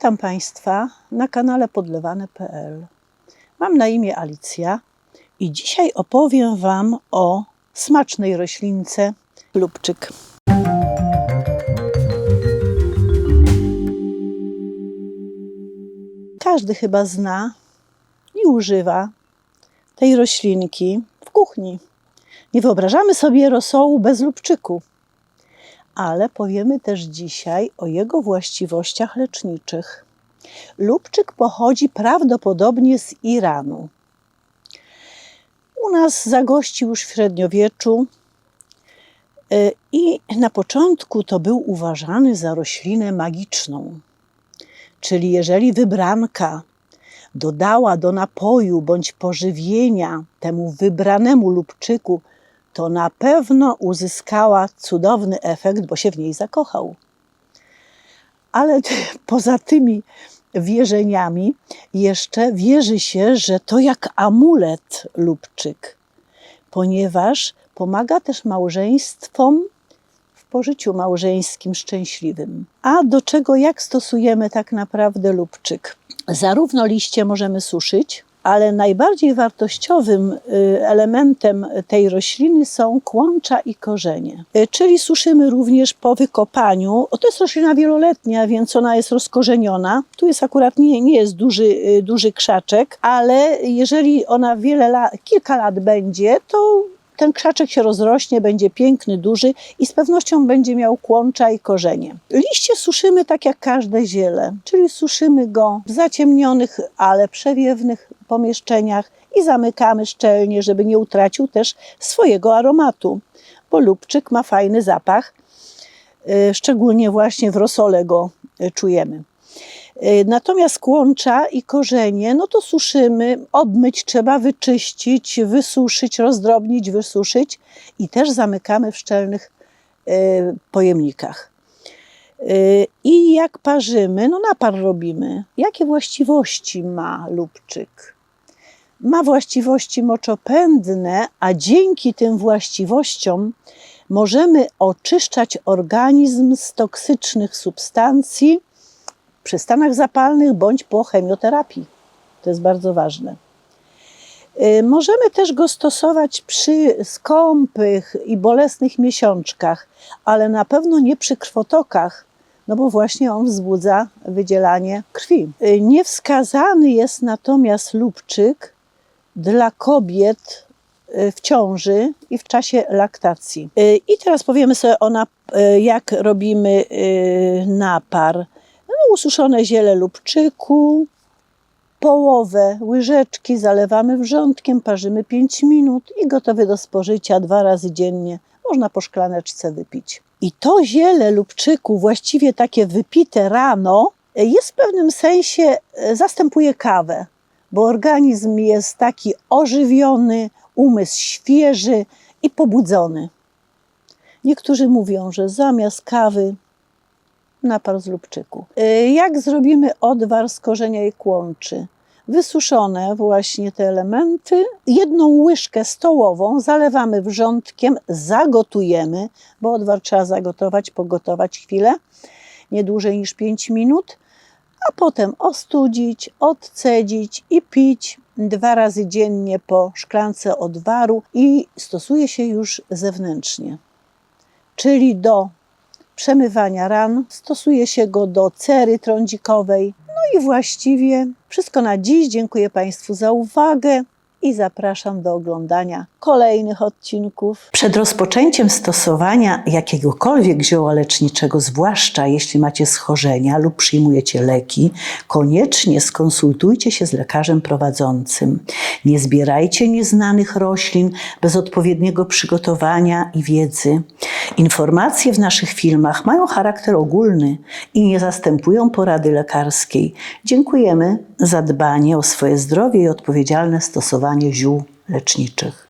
Witam Państwa na kanale podlewane.pl. Mam na imię Alicja i dzisiaj opowiem Wam o smacznej roślince lubczyk. Każdy chyba zna i używa tej roślinki w kuchni. Nie wyobrażamy sobie rosołu bez lubczyku, ale powiemy też dzisiaj o jego właściwościach leczniczych. Lubczyk pochodzi prawdopodobnie z Iranu. U nas zagościł już w średniowieczu y, i na początku to był uważany za roślinę magiczną. Czyli jeżeli wybranka dodała do napoju bądź pożywienia temu wybranemu lubczyku, to na pewno uzyskała cudowny efekt, bo się w niej zakochał. Ale poza tymi wierzeniami jeszcze wierzy się, że to jak amulet lubczyk, ponieważ pomaga też małżeństwom w pożyciu małżeńskim szczęśliwym. A do czego, jak stosujemy tak naprawdę lubczyk? Zarówno liście możemy suszyć, ale najbardziej wartościowym y, elementem tej rośliny są kłącza i korzenie. Y, czyli suszymy również po wykopaniu. To jest roślina wieloletnia, więc ona jest rozkorzeniona. Tu jest akurat nie, nie jest duży, y, duży krzaczek, ale jeżeli ona wiele lat, kilka lat będzie, to ten krzaczek się rozrośnie, będzie piękny, duży i z pewnością będzie miał kłącza i korzenie. Liście suszymy tak jak każde ziele, czyli suszymy go w zaciemnionych, ale przewiewnych pomieszczeniach i zamykamy szczelnie, żeby nie utracił też swojego aromatu, bo lubczyk ma fajny zapach, szczególnie właśnie w rosole go czujemy. Natomiast kłącza i korzenie, no to suszymy, obmyć trzeba, wyczyścić, wysuszyć, rozdrobnić, wysuszyć i też zamykamy w szczelnych pojemnikach. I jak parzymy, no napar robimy. Jakie właściwości ma lubczyk? Ma właściwości moczopędne, a dzięki tym właściwościom możemy oczyszczać organizm z toksycznych substancji, przy stanach zapalnych bądź po chemioterapii. To jest bardzo ważne. Możemy też go stosować przy skąpych i bolesnych miesiączkach, ale na pewno nie przy krwotokach, no bo właśnie on wzbudza wydzielanie krwi. Niewskazany jest natomiast lubczyk dla kobiet w ciąży i w czasie laktacji. I teraz powiemy sobie o jak robimy napar ususzone ziele lubczyku, połowę łyżeczki zalewamy wrzątkiem, parzymy 5 minut i gotowy do spożycia dwa razy dziennie. Można po szklaneczce wypić. I to ziele lubczyku, właściwie takie wypite rano, jest w pewnym sensie, zastępuje kawę, bo organizm jest taki ożywiony, umysł świeży i pobudzony. Niektórzy mówią, że zamiast kawy napar z lubczyku. Jak zrobimy odwar z korzenia i kłączy? Wysuszone właśnie te elementy, jedną łyżkę stołową zalewamy wrzątkiem, zagotujemy, bo odwar trzeba zagotować, pogotować chwilę, nie dłużej niż 5 minut, a potem ostudzić, odcedzić i pić dwa razy dziennie po szklance odwaru i stosuje się już zewnętrznie, czyli do przemywania ran. Stosuje się go do cery trądzikowej. No i właściwie wszystko na dziś. Dziękuję Państwu za uwagę i zapraszam do oglądania kolejnych odcinków. Przed rozpoczęciem stosowania jakiegokolwiek zioła leczniczego, zwłaszcza jeśli macie schorzenia lub przyjmujecie leki, koniecznie skonsultujcie się z lekarzem prowadzącym. Nie zbierajcie nieznanych roślin bez odpowiedniego przygotowania i wiedzy. Informacje w naszych filmach mają charakter ogólny i nie zastępują porady lekarskiej. Dziękujemy za dbanie o swoje zdrowie i odpowiedzialne stosowanie ziół leczniczych.